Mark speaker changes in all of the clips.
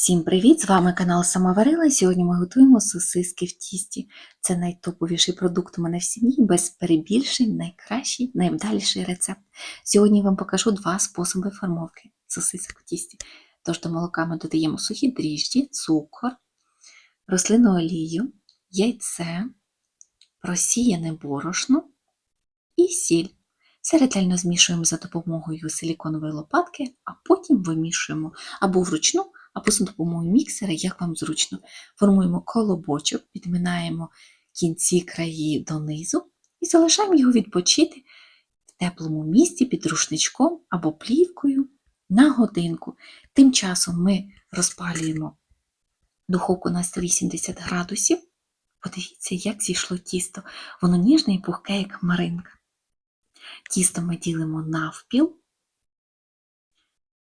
Speaker 1: Всім привіт! З вами канал Самоварила сьогодні ми готуємо сосиски в тісті. Це найтоповіший продукт у мене в сім'ї, без перебільшень, найкращий, найвдаліший рецепт. Сьогодні я вам покажу два способи формовки сосисок в тісті. Тож до молока ми додаємо сухі дріжджі, цукор, рослинну олію, яйце, просіяне борошно і сіль. Все ретельно змішуємо за допомогою силіконової лопатки, а потім вимішуємо або вручну, або за допомогою міксера, як вам зручно. Формуємо колобочок, підминаємо кінці краї донизу і залишаємо його відпочити в теплому місці під рушничком або плівкою на годинку. Тим часом ми розпалюємо духовку на 180 градусів. Подивіться, як зійшло тісто. Воно ніжне і пухке, як маринка. Тісто ми ділимо навпіл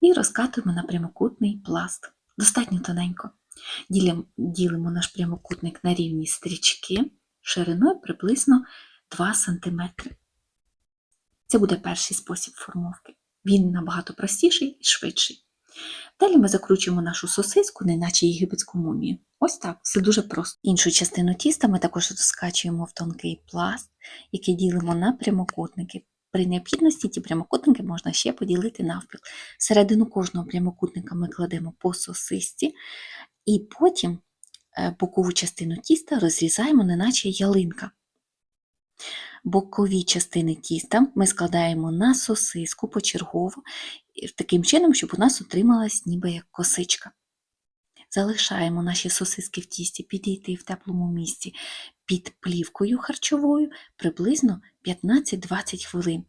Speaker 1: і розкатуємо на прямокутний пласт. Достатньо тоненько. Ділимо, наш прямокутник на рівні стрічки шириною приблизно 2 см. Це буде перший спосіб формовки. Він набагато простіший і швидший. Далі ми закручуємо нашу сосиску, неначе єгипетську мумію. Ось так, все дуже просто. Іншу частину тіста ми також скачуємо в тонкий пласт, який ділимо на прямокутники. При необхідності ті прямокутники можна ще поділити навпіл. Всередину кожного прямокутника ми кладемо по сосисці, і потім е, бокову частину тіста розрізаємо, неначе ялинка. Бокові частини тіста ми складаємо на сосиску почергово, таким чином, щоб у нас отрималась ніби як косичка. Залишаємо наші сосиски в тісті підійти в теплому місці під плівкою харчовою приблизно 15-20 хвилин.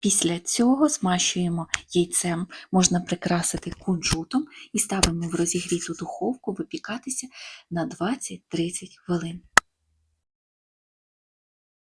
Speaker 1: Після цього змащуємо яйцем, можна прикрасити кунжутом і ставимо в розігріту духовку випікатися на 20-30 хвилин.